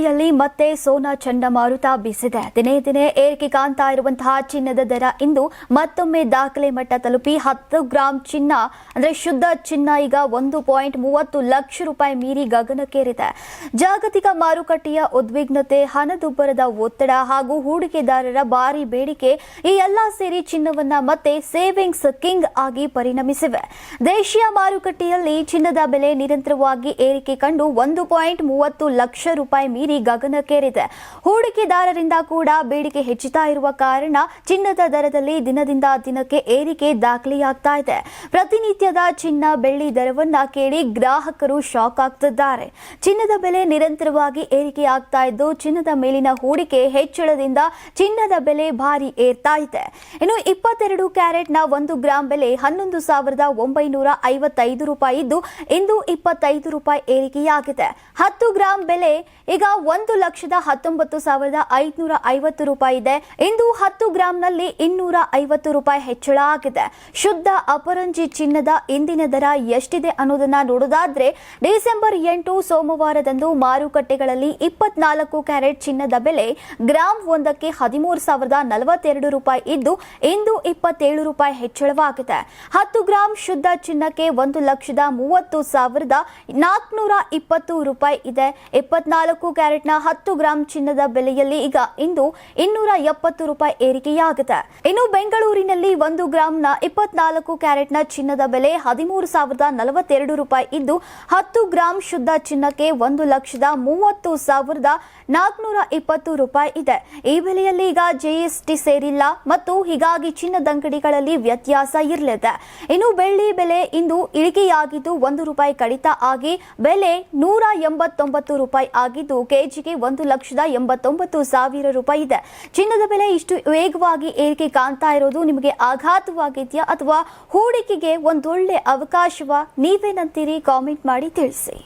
ಚಿನ್ನದಲ್ಲಿ ಮತ್ತೆ ಸೋನಾ ಚಂಡಮಾರುತ ಬೀಸಿದೆ. ದಿನೇ ದಿನೇ ಏರಿಕೆ ಕಾಣ್ತಾ ಇರುವಂತಹ ಚಿನ್ನದ ದರ ಇಂದು ಮತ್ತೊಮ್ಮೆ ದಾಖಲೆ ಮಟ್ಟ ತಲುಪಿ ಹತ್ತು ಗ್ರಾಂ ಚಿನ್ನ, ಅಂದ್ರೆ ಶುದ್ಧ ಚಿನ್ನ ಈಗ ಒಂದು ಪಾಯಿಂಟ್ ಮೂವತ್ತು ಲಕ್ಷ ರೂಪಾಯಿ ಮೀರಿ ಗಗನಕ್ಕೇರಿದೆ. ಜಾಗತಿಕ ಮಾರುಕಟ್ಟೆಯ ಉದ್ವಿಗ್ನತೆ, ಹಣದುಬ್ಬರದ ಒತ್ತಡ ಹಾಗೂ ಹೂಡಿಕೆದಾರರ ಭಾರಿ ಬೇಡಿಕೆ ಈ ಎಲ್ಲಾ ಸೇರಿ ಚಿನ್ನವನ್ನ ಮತ್ತೆ ಸೇವಿಂಗ್ಸ್ ಕಿಂಗ್ ಆಗಿ ಪರಿಣಮಿಸಿವೆ. ದೇಶೀಯ ಮಾರುಕಟ್ಟೆಯಲ್ಲಿ ಚಿನ್ನದ ಬೆಲೆ ನಿರಂತರವಾಗಿ ಏರಿಕೆ ಕಂಡು ಒಂದು ಪಾಯಿಂಟ್ ಮೂವತ್ತು ಲಕ್ಷ ರೂಪಾಯಿ ಮೀರಿ ಗಗನಕ್ಕೇರಿದೆ. ಹೂಡಿಕೆದಾರರಿಂದ ಕೂಡ ಬೇಡಿಕೆ ಹೆಚ್ಚುತ್ತಾ ಇರುವ ಕಾರಣ ಚಿನ್ನದ ದರದಲ್ಲಿ ದಿನದಿಂದ ದಿನಕ್ಕೆ ಏರಿಕೆ ದಾಖಲೆಯಾಗ್ತಾ ಇದೆ. ಪ್ರತಿನಿತ್ಯದ ಚಿನ್ನ ಬೆಳ್ಳಿ ದರವನ್ನ ಕೇಳಿ ಗ್ರಾಹಕರು ಶಾಕ್ ಆಗ್ತಿದ್ದಾರೆ. ಚಿನ್ನದ ಬೆಲೆ ನಿರಂತರವಾಗಿ ಏರಿಕೆಯಾಗ್ತಾ ಇದ್ದು ಚಿನ್ನದ ಮೇಲಿನ ಹೂಡಿಕೆ ಹೆಚ್ಚಳದಿಂದ ಚಿನ್ನದ ಬೆಲೆ ಭಾರಿ ಏರ್ತಾ ಇದೆ. ಇನ್ನು ಇಪ್ಪತ್ತೆರಡು ಕ್ಯಾರೆಟ್ನ ಒಂದು ಗ್ರಾಂ ಬೆಲೆ ಹನ್ನೊಂದು ಸಾವಿರದ ಒಂಬೈನೂರ ಐವತ್ತೈದು ರೂಪಾಯಿ ಇದ್ದು ಇಂದು ಇಪ್ಪತ್ತೈದು ರೂಪಾಯಿ ಏರಿಕೆಯಾಗಿದೆ. ಹತ್ತು ಗ್ರಾಂ ಬೆಲೆ ಈಗ ಒಂದು ಲಕ್ಷದ ಹತ್ತೊಂಬತ್ತು ಸಾವಿರದ ಐದುನೂರ ಐವತ್ತು ರೂಪಾಯಿ ಇದೆ. ಇಂದು ಹತ್ತು ಗ್ರಾಂನಲ್ಲಿ ಇನ್ನೂರ ಐವತ್ತು ರೂಪಾಯಿ ಹೆಚ್ಚಳ ಆಗಿದೆ. ಶುದ್ಧ ಅಪರಂಜಿ ಚಿನ್ನದ ಇಂದಿನ ದರ ಎಷ್ಟಿದೆ ಅನ್ನೋದನ್ನ ನೋಡೋದಾದ್ರೆ, ಡಿಸೆಂಬರ್ ಎಂಟು ಸೋಮವಾರದಂದು ಮಾರುಕಟ್ಟೆಗಳಲ್ಲಿ ಇಪ್ಪತ್ನಾಲ್ಕು ಕ್ಯಾರೆಟ್ ಚಿನ್ನದ ಬೆಲೆ ಗ್ರಾಂ ಒಂದಕ್ಕೆ ಹದಿಮೂರು ಸಾವಿರದ ನಲವತ್ತೆರಡು ರೂಪಾಯಿ ಇದ್ದು, ಇಂದು ಇಪ್ಪತ್ತೇಳು ರೂಪಾಯಿ ಹೆಚ್ಚಳವಾಗಿದೆ. ಹತ್ತು ಗ್ರಾಂ ಶುದ್ಧ ಚಿನ್ನಕ್ಕೆ ಒಂದು ಲಕ್ಷದ ಮೂವತ್ತು ಸಾವಿರದ ನಾಲ್ಕುನೂರ ಇಪ್ಪತ್ತು ರೂಪಾಯಿ ಇದೆ. ಇಪ್ಪತ್ನಾಲ್ಕು ಕ್ಯಾರೆಟ್ನ ಹತ್ತು ಗ್ರಾಂ ಚಿನ್ನದ ಬೆಲೆಯಲ್ಲಿ ಈಗ ಇಂದು ಇನ್ನೂರ ಎಪ್ಪತ್ತು ರೂಪಾಯಿ ಏರಿಕೆಯಾಗಿದೆ ಇನ್ನು ಬೆಂಗಳೂರಿನಲ್ಲಿ ಒಂದು ಗ್ರಾಂನ ಇಪ್ಪತ್ನಾಲ್ಕು ಕ್ಯಾರೆಟ್ನ ಚಿನ್ನದ ಬೆಲೆ ಹದಿಮೂರು ಸಾವಿರದ ನಲವತ್ತೆರಡು ರೂಪಾಯಿ ಇದ್ದು ಹತ್ತು ಗ್ರಾಂ ಶುದ್ಧ ಚಿನ್ನಕ್ಕೆ ಒಂದು ಲಕ್ಷದ ಮೂವತ್ತು ಸಾವಿರದ ನಾಲ್ಕುನೂರ ಇಪ್ಪತ್ತು ರೂಪಾಯಿ ಇದೆ. ಈ ಬೆಲೆಯಲ್ಲಿ ಈಗ ಜಿಎಸ್ಟಿ ಸೇರಿಲ್ಲ ಮತ್ತು ಹೀಗಾಗಿ ಚಿನ್ನದ ಅಂಗಡಿಗಳಲ್ಲಿ ವ್ಯತ್ಯಾಸ ಇರಲಿದೆ. ಇನ್ನು ಬೆಳ್ಳಿ ಬೆಲೆ ಇಂದು ಇಳಿಕೆಯಾಗಿದ್ದು ಒಂದು ರೂಪಾಯಿ ಕಡಿತ ಆಗಿ ಬೆಲೆ ನೂರ ಎಂಬತ್ತೊಂಬತ್ತು ರೂಪಾಯಿ ಆಗಿದ್ದು ಕೆಜಿಗೆ ಒಂದು ಲಕ್ಷದ ಎಂಬತ್ತೊಂಬತ್ತು ಸಾವಿರ ರೂಪಾಯಿ ಇದೆ. ಚಿನ್ನದ ಬೆಲೆ ಇಷ್ಟು ವೇಗವಾಗಿ ಏರಿಕೆ ಕಾಣ್ತಾ ಇರೋದು ನಿಮಗೆ ಆಘಾತವಾಗಿದೆಯಾ ಅಥವಾ ಹೂಡಿಕೆಗೆ ಒಂದೊಳ್ಳೆ ಅವಕಾಶವ? ನೀವೇನಂತೀರಿ? ಕಾಮೆಂಟ್ ಮಾಡಿ ತಿಳಿಸಿ.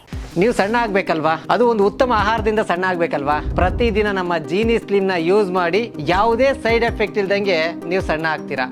ನೀವು ಸಣ್ಣ ಆಗ್ಬೇಕಲ್ವಾ? ಅದು ಒಂದು ಉತ್ತಮ ಆಹಾರದಿಂದ ಸಣ್ಣ ಆಗ್ಬೇಕಲ್ವಾ? ಪ್ರತಿದಿನ ನಮ್ಮ ಜೀನಿ ಸ್ಲಿಮ್ನ ಯೂಸ್ ಮಾಡಿ ಯಾವುದೇ ಸೈಡ್ ಎಫೆಕ್ಟ್ ಇಲ್ದಂಗೆ ನೀವು ಸಣ್ಣ ಆಗ್ತೀರಾ?